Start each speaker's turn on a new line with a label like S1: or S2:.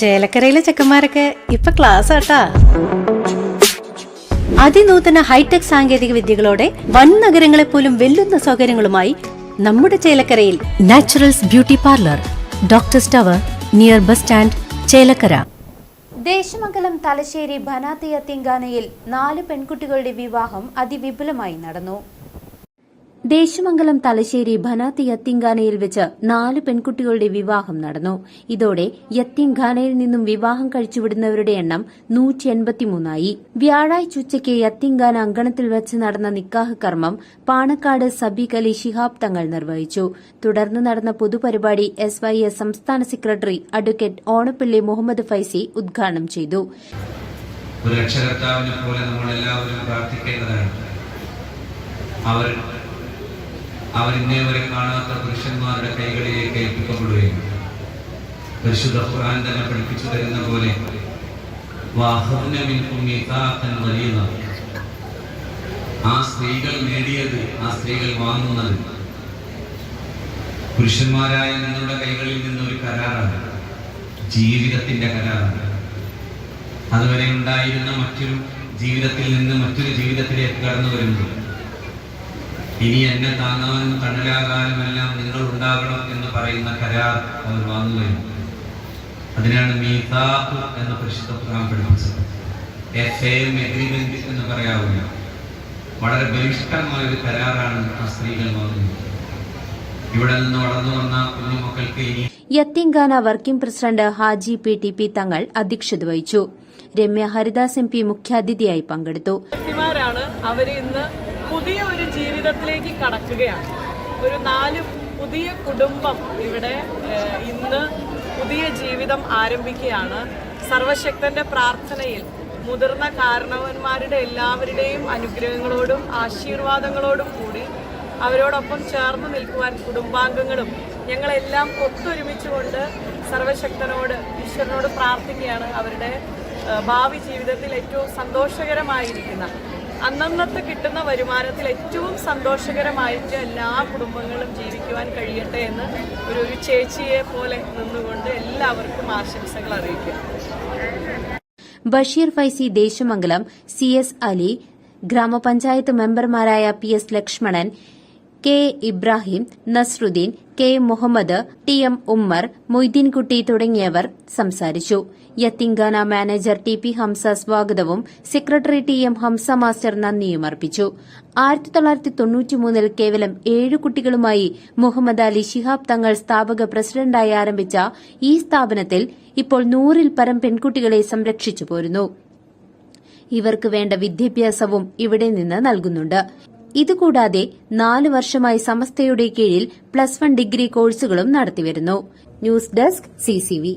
S1: ചേലക്കരയിലെ ചെക്കന്മാരൊക്കെ ഇപ്പൊ ക്ലാസ് ആട്ടാ. അതിനൂതന ഹൈടെക് സാങ്കേതിക വിദ്യകളോടെ വൻ നഗരങ്ങളെ പോലും വെല്ലുന്ന സൗകര്യങ്ങളുമായി നമ്മുടെ ചേലക്കരയിൽ naturals beauty parlour doctor tower near bus stand Chelakkara.
S2: Desamangalam Thalassery ഭനാതിയ തിങ്കാനയിൽ നാല് പെൺകുട്ടികളുടെ വിവാഹം അതിവിപുലമായി നടന്നു. ദേശമംഗലം തലശ്ശേരി ഭനാത്ത് യത്തിങ്കാനയിൽ വെച്ച് നാല് പെൺകുട്ടികളുടെ വിവാഹം നടന്നു. ഇതോടെ യത്തിങ്കാനയിൽ നിന്നും വിവാഹം കഴിച്ചുവിടുന്നവരുടെ എണ്ണം നൂറ്റി എൺപത്തിമൂന്നായി വ്യാഴാഴ്ച ഉച്ചയ്ക്ക് യത്തിങ്കാന അങ്കണത്തിൽ വെച്ച് നടന്ന നിക്കാഹ് കർമ്മം പാണക്കാട് സബീഖ് അലി ശിഹാബ് തങ്ങൾ നിർവഹിച്ചു. തുടർന്ന് നടന്ന പൊതുപരിപാടി എസ് വൈ എസ് സംസ്ഥാന സെക്രട്ടറി അഡ്വക്കേറ്റ് ഓണപ്പിള്ളി മുഹമ്മദ് ഫൈസി ഉദ്ഘാടനം ചെയ്തു.
S3: ഒരു പോലെ അവർ അവർ വരെ കാണാത്ത പുരുഷന്മാരുടെ കൈകളിലേക്ക് ഏൽപ്പിക്കപ്പെടുകയും പരിശുദ്ധ ഖുർആൻ തന്നെ പഠിപ്പിച്ചു തരുന്ന പോലെ. ആ സ്ത്രീകൾ നേടിയത് ആ സ്ത്രീകൾ വാങ്ങുന്നത് പുരുഷന്മാരായ നിങ്ങളുടെ കൈകളിൽ നിന്നൊരു കരാറാണ് ജീവിതത്തിന്റെ കരാറാണ് അതുവരെ ഉണ്ടായിരുന്ന മറ്റൊരു ജീവിതത്തിൽ നിന്ന് മറ്റൊരു ജീവിതത്തിലേക്ക് കടന്നു വരുന്നു ഇനി എന്നെ താങ്ങാനും എല്ലാം നിങ്ങൾ ഉണ്ടാകണം എന്ന് പറയുന്ന കരാർ അവർ വാങ്ങുകയും അതിനാണ് മീതാഖ് എന്ന പരിശുദ്ധ ഖുർആൻ പഠിപ്പിച്ചത്. എ എം എഗ്രിമെന്റ് എന്ന് പറയാവില്ല വളരെ ബലിഷ്ടമായ ഒരു കരാറാണ് ആ സ്ത്രീകൾ വാങ്ങുന്നത് ഇവിടെ നിന്ന് വളർന്നു വന്ന കുഞ്ഞുമക്കൾക്ക് ഇനി
S2: യത്തിങ്കാന working president Haji P T P Thangal അധ്യക്ഷത വഹിച്ചു. രമ്യ ഹരിദാസ് എം പി മുഖ്യാതിഥിയായി പങ്കെടുത്തു.
S4: അവർ ഇന്ന് പുതിയ ഒരു ജീവിതത്തിലേക്ക് കടക്കുകയാണ്. ഒരു നാല് പുതിയ കുടുംബം ഇവിടെ ഇന്ന് പുതിയ ജീവിതം ആരംഭിക്കുകയാണ്. സർവശക്തന്റെ പ്രാർത്ഥനയിൽ മുതിർന്ന കാരണവന്മാരുടെ എല്ലാവരുടെയും അനുഗ്രഹങ്ങളോടും ആശീർവാദങ്ങളോടും കൂടി അവരോടൊപ്പം ചേർന്ന് നിൽക്കുവാൻ കുടുംബാംഗങ്ങളും ഞങ്ങളെല്ലാം ഒത്തൊരുമിച്ചുകൊണ്ട് സർവശക്തനോട് ഈശ്വരനോട് പ്രാർത്ഥിക്കുകയാണ് അവരുടെ ഭാവി ജീവിതത്തിൽ ഏറ്റവും സന്തോഷകരമായിരിക്കുന്ന അന്നന്നത്തെ കിട്ടുന്ന വരുമാനത്തിൽ ഏറ്റവും സന്തോഷകരമായിട്ട് എല്ലാ കുടുംബങ്ങളും ജീവിക്കുവാൻ കഴിയട്ടെ എന്ന് ഒരു ഒരു ചേച്ചിയെ പോലെ നിന്നുകൊണ്ട് എല്ലാവർക്കും ആശംസകൾ അറിയിക്കുക
S2: ബഷീർ ഫൈസി ദേശമംഗലം സി എസ് അലി ഗ്രാമപഞ്ചായത്ത് മെമ്പർമാരായ P S Lakshmanan K Ibrahim Nasruddin K Muhammad T M Ummer Moideenkutty തുടങ്ങിയവർ സംസാരിച്ചു. യത്തിങ്കാന മാനേജർ ടി പി ഹംസ സ്വാഗതവും secretary T M Hamsa master നന്ദിയും അർപ്പിച്ചു. ആയിരത്തി തൊള്ളായിരത്തി തൊണ്ണൂറ്റിമൂന്നിൽ കേവലം ഏഴ് കുട്ടികളുമായി മുഹമ്മദ് അലി ശിഹാബ് തങ്ങൾ സ്ഥാപക പ്രസിഡന്റായി ആരംഭിച്ച ഈ സ്ഥാപനത്തിൽ ഇപ്പോൾ നൂറിൽ പരം പെൺകുട്ടികളെ സംരക്ഷിച്ചു പോരുന്നു. ഇവർക്ക് വേണ്ട വിദ്യാഭ്യാസവും ഇവിടെ നിന്ന് നൽകുന്നുണ്ട്. ഇതുകൂടാതെ നാല് വർഷമായി സമസ്തയുടെ കീഴിൽ പ്ലസ് വൺ ഡിഗ്രി കോഴ്സുകളും നടത്തിവരുന്നു. News desk CCV